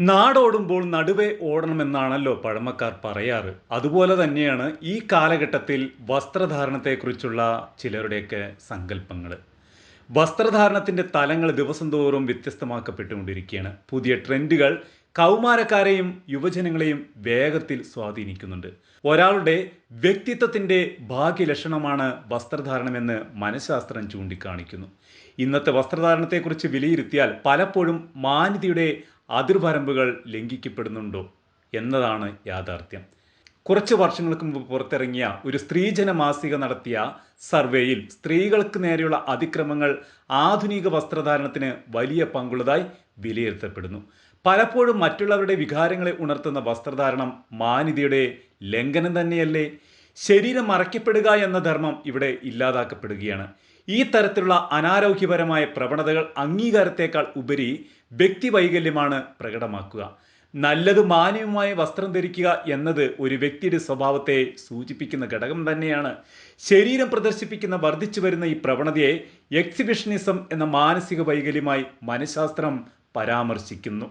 നാടോടുമ്പോൾ നടുവേ ഓടണമെന്നാണല്ലോ പഴമക്കാർ പറയാറ്. അതുപോലെ തന്നെയാണ് ഈ കാലഘട്ടത്തിൽ വസ്ത്രധാരണത്തെക്കുറിച്ചുള്ള ചിലരുടെയൊക്കെ സങ്കല്പങ്ങൾ വസ്ത്രധാരണത്തിന്റെ തലങ്ങൾ ദിവസം തോറും വ്യത്യസ്തമാക്കപ്പെട്ടുകൊണ്ടിരിക്കുകയാണ്. പുതിയ ട്രെൻഡുകൾ കൗമാരക്കാരെയും യുവജനങ്ങളെയും വേഗത്തിൽ സ്വാധീനിക്കുന്നുണ്ട്. ഒരാളുടെ വ്യക്തിത്വത്തിന്റെ ഭാഗ്യലക്ഷണമാണ് വസ്ത്രധാരണമെന്ന് മനഃശാസ്ത്രം ചൂണ്ടിക്കാണിക്കുന്നു. ഇന്നത്തെ വസ്ത്രധാരണത്തെക്കുറിച്ച് വിലയിരുത്തിയാൽ പലപ്പോഴും മാന്യതയുടെ അതിർവരമ്പുകൾ ലംഘിക്കപ്പെടുന്നുണ്ടോ എന്നതാണ് യാഥാർത്ഥ്യം. കുറച്ച് വർഷങ്ങൾക്ക് മുമ്പ് പുറത്തിറങ്ങിയ ഒരു സ്ത്രീജന മാസിക നടത്തിയ സർവേയിൽ സ്ത്രീകൾക്ക് നേരെയുള്ള അതിക്രമങ്ങൾ ആധുനിക വസ്ത്രധാരണത്തിന് വലിയ പങ്കുള്ളതായി വിലയിരുത്തപ്പെടുന്നു. പലപ്പോഴും മറ്റുള്ളവരുടെ വികാരങ്ങളെ ഉണർത്തുന്ന വസ്ത്രധാരണം മാന്യതയുടെ ലംഘനം തന്നെയല്ലേ? ശരീരം മറയ്ക്കപ്പെടുക എന്ന ധർമ്മം ഇവിടെ ഇല്ലാതാക്കപ്പെടുകയാണ്. ഈ തരത്തിലുള്ള അനാരോഗ്യപരമായ പ്രവണതകൾ അംഗീകാരത്തേക്കാൾ ഉപരി വ്യക്തിവൈകല്യമാണ് പ്രകടമാക്കുക. നല്ലത് മാന്യവുമായ വസ്ത്രം ധരിക്കുക എന്നത് ഒരു വ്യക്തിയുടെ സ്വഭാവത്തെ സൂചിപ്പിക്കുന്ന ഘടകം തന്നെയാണ്. ശരീരം പ്രദർശിപ്പിക്കുന്ന വർദ്ധിച്ചു വരുന്ന ഈ പ്രവണതയെ എക്സിബിഷനിസം എന്ന മാനസിക വൈകല്യമായി മനഃശാസ്ത്രം പരാമർശിക്കുന്നു.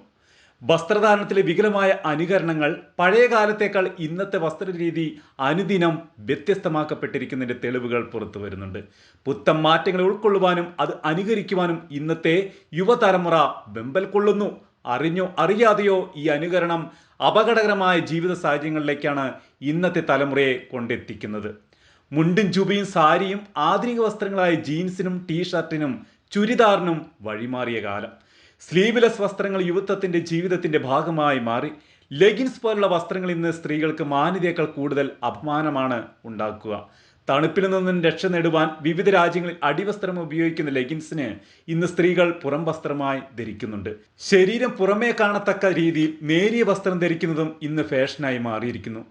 വസ്ത്രധാരണത്തിലെ വികലമായ അനുകരണങ്ങൾ പഴയ കാലത്തേക്കാൾ ഇന്നത്തെ വസ്ത്രരീതി അനുദിനം വ്യത്യസ്തമാക്കപ്പെട്ടിരിക്കുന്നതിന്റെ തെളിവുകൾ പുറത്തു വരുന്നുണ്ട്. പുത്തൻ മാറ്റങ്ങളെ ഉൾക്കൊള്ളുവാനും അത് അനുകരിക്കുവാനും ഇന്നത്തെ യുവതലമുറ വെമ്പൽ കൊള്ളുന്നു. അറിഞ്ഞോ അറിയാതെയോ ഈ അനുകരണം അപകടകരമായ ജീവിത സാഹചര്യങ്ങളിലേക്കാണ് ഇന്നത്തെ തലമുറയെ കൊണ്ടെത്തിക്കുന്നത്. മുണ്ടും ചുബിയും സാരിയും ആധുനിക വസ്ത്രങ്ങളായ ജീൻസിനും ടീഷർട്ടിനും ചുരിദാറിനും വഴിമാറിയ കാലം. സ്ലീവ്ലെസ് വസ്ത്രങ്ങൾ യുവത്വത്തിന്റെ ജീവിതത്തിന്റെ ഭാഗമായി മാറി. ലെഗിൻസ് പോലുള്ള വസ്ത്രങ്ങൾ ഇന്ന് സ്ത്രീകൾക്ക് മാന്യതയേക്കാൾ കൂടുതൽ അപമാനമാണ് ഉണ്ടാക്കുക. തണുപ്പിൽ നിന്നും രക്ഷ നേടുവാൻ വിവിധ രാജ്യങ്ങളിൽ അടിവസ്ത്രം ഉപയോഗിക്കുന്ന ലെഗിൻസിന് ഇന്ന് സ്ത്രീകൾ പുറം വസ്ത്രമായി ധരിക്കുന്നുണ്ട്. ശരീരം പുറമേ കാണത്തക്ക രീതിയിൽ നേരിയ വസ്ത്രം ധരിക്കുന്നതും ഇന്ന് ഫാഷനായി മാറിയിരിക്കുന്നു.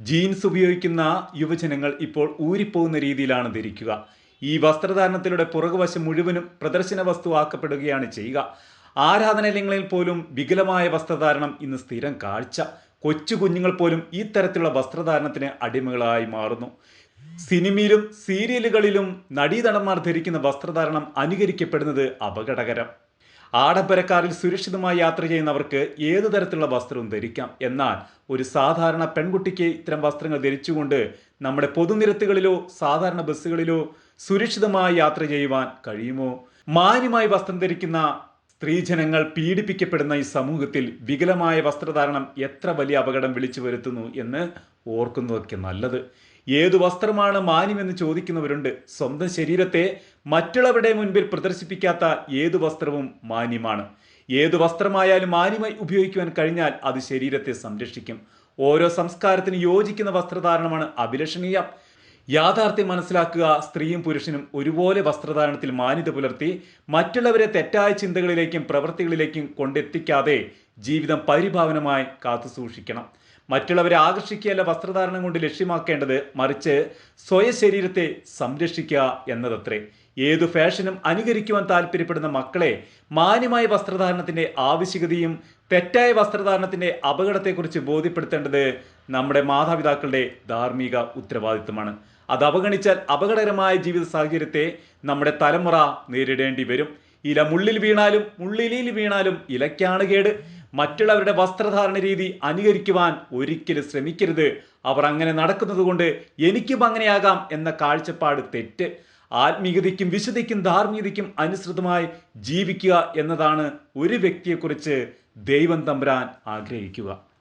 ജീൻസ് ഉപയോഗിക്കുന്ന യുവജനങ്ങൾ ഇപ്പോൾ ഊരിപ്പോകുന്ന രീതിയിലാണ് ധരിക്കുക. ഈ വസ്ത്രധാരണത്തിലൂടെ പുറകുവശം മുഴുവനും പ്രദർശന വസ്തു ആക്കപ്പെടുകയാണ് ചെയ്യുക. ആരാധനാലയങ്ങളിൽ പോലും വികലമായ വസ്ത്രധാരണം ഇന്ന് സ്ഥിരം കാഴ്ച. കൊച്ചു കുഞ്ഞുങ്ങൾ പോലും ഈ തരത്തിലുള്ള വസ്ത്രധാരണത്തിന് അടിമകളായി മാറുന്നു. സിനിമയിലും സീരിയലുകളിലും നടീതടന്മാർ ധരിക്കുന്ന വസ്ത്രധാരണം അനുകരിക്കപ്പെടുന്നത് അപകടകരം. ആഡംബരക്കാരിൽ സുരക്ഷിതമായി യാത്ര ചെയ്യുന്നവർക്ക് ഏതു തരത്തിലുള്ള വസ്ത്രവും ധരിക്കാം. എന്നാൽ ഒരു സാധാരണ പെൺകുട്ടിക്ക് ഇത്തരം വസ്ത്രങ്ങൾ ധരിച്ചുകൊണ്ട് നമ്മുടെ പൊതുനിരത്തുകളിലോ സാധാരണ ബസ്സുകളിലോ സുരക്ഷിതമായി യാത്ര ചെയ്യുവാൻ കഴിയുമോ? മാന്യമായി വസ്ത്രം ധരിക്കുന്ന സ്ത്രീജനങ്ങൾ പീഡിപ്പിക്കപ്പെടുന്ന ഈ സമൂഹത്തിൽ വികലമായ വസ്ത്രധാരണം എത്ര വലിയ അപകടം വിളിച്ചു വരുത്തുന്നു എന്ന് ഓർക്കുന്നതൊക്കെ നല്ലത്. ഏതു വസ്ത്രമാണ് മാന്യമെന്ന് ചോദിക്കുന്നവരുണ്ട്. സ്വന്തം ശരീരത്തെ മറ്റുള്ളവരുടെ മുൻപിൽ പ്രദർശിപ്പിക്കാത്ത ഏതു വസ്ത്രവും മാന്യമാണ്. ഏതു വസ്ത്രമായാലും മാന്യമായി ഉപയോഗിക്കുവാൻ കഴിഞ്ഞാൽ അത് ശരീരത്തെ സംരക്ഷിക്കും. ഓരോ സംസ്കാരത്തിന് യോജിക്കുന്ന വസ്ത്രധാരണമാണ് അഭിലഷണീയം. യാഥാർത്ഥ്യം മനസ്സിലാക്കുക സ്ത്രീയും പുരുഷനും ഒരുപോലെ വസ്ത്രധാരണത്തിൽ മാന്യത പുലർത്തി മറ്റുള്ളവരെ തെറ്റായ ചിന്തകളിലേക്കും പ്രവൃത്തികളിലേക്കും കൊണ്ടെത്തിക്കാതെ ജീവിതം പരിഭാവനമായി കാത്തു സൂക്ഷിക്കണം. മറ്റുള്ളവരെ ആകർഷിക്കുകയല്ല വസ്ത്രധാരണം കൊണ്ട് ലക്ഷ്യമാക്കേണ്ടത് മറിച്ച് സ്വയ ശരീരത്തെ സംരക്ഷിക്കുക എന്നതത്രേ. ഏതു ഫാഷനും അനുകരിക്കുവാൻ താല്പര്യപ്പെടുന്ന മക്കളെ മാന്യമായ വസ്ത്രധാരണത്തിന്റെ ആവശ്യകതയും തെറ്റായ വസ്ത്രധാരണത്തിന്റെ അപകടത്തെക്കുറിച്ച് ബോധ്യപ്പെടുത്തേണ്ടത് നമ്മുടെ മാതാപിതാക്കളുടെ ധാർമ്മിക ഉത്തരവാദിത്തമാണ് അത് അപകടകരമായ ജീവിത സാഹചര്യത്തെ നമ്മുടെ തലമുറ നേരിടേണ്ടി വരും. ഇല മുള്ളിൽ വീണാലും മുള്ളിലിൽ വീണാലും ഇലയ്ക്കാണ് കേട്. മറ്റുള്ളവരുടെ വസ്ത്രധാരണ രീതി അനുകരിക്കുവാൻ ഒരിക്കലും ശ്രമിക്കരുത്. അവർ അങ്ങനെ നടക്കുന്നത് കൊണ്ട് എനിക്കും അങ്ങനെയാകാം എന്ന കാഴ്ചപ്പാട് തെറ്റ്. ആത്മീയതയ്ക്കും വിശുദ്ധിക്കും ധാർമ്മികതയ്ക്കും അനുസൃതമായി ജീവിക്കുക എന്നതാണ് ഒരു വ്യക്തിയെക്കുറിച്ച് ദൈവം തമ്പുരാൻ ആഗ്രഹിക്കുക.